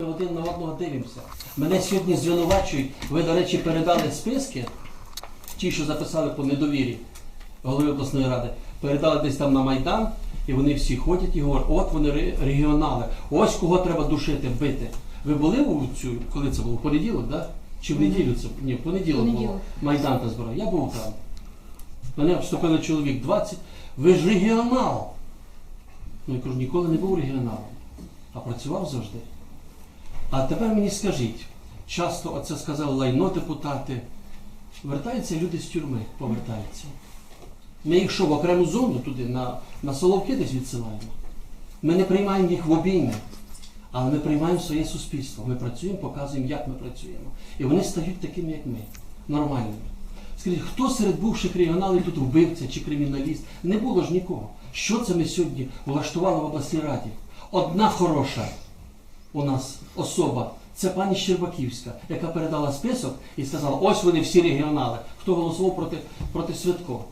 Один на одного дивимося. Мене сьогодні звинувачують. Ви, до речі, передали списки, ті, що записали по недовірі голови обласної ради, передали десь там на Майдан, і вони всі ходять і говорять, от вони регіонали, ось кого треба душити, бити. Ви були у цю, коли це було? В понеділок, да? Чи в неділю це? Ні, в понеділок було. Майдан та збирав. Я був там. Мене обступили чоловік 20. Ви ж регіонал. Ну я кажу, ніколи не був регіоналом, а працював завжди. А тепер мені скажіть, часто оце сказав лайно депутати, вертаються люди з тюрми, повертаються. Ми їх що, в окрему зону туди, на, на Соловки десь відсилаємо. Ми не приймаємо їх в обійми, але ми приймаємо своє суспільство. Ми працюємо, показуємо, як ми працюємо. І вони стають такими, як ми, нормальними. Скажіть, хто серед бувших регіоналів тут вбивця чи криміналіст? Не було ж нікого. Що це ми сьогодні влаштували в обласній раді? Одна хороша у нас особа. Це пані Щербаківська, яка передала список і сказала, ось вони всі регіонали. Хто голосував проти, проти Святко?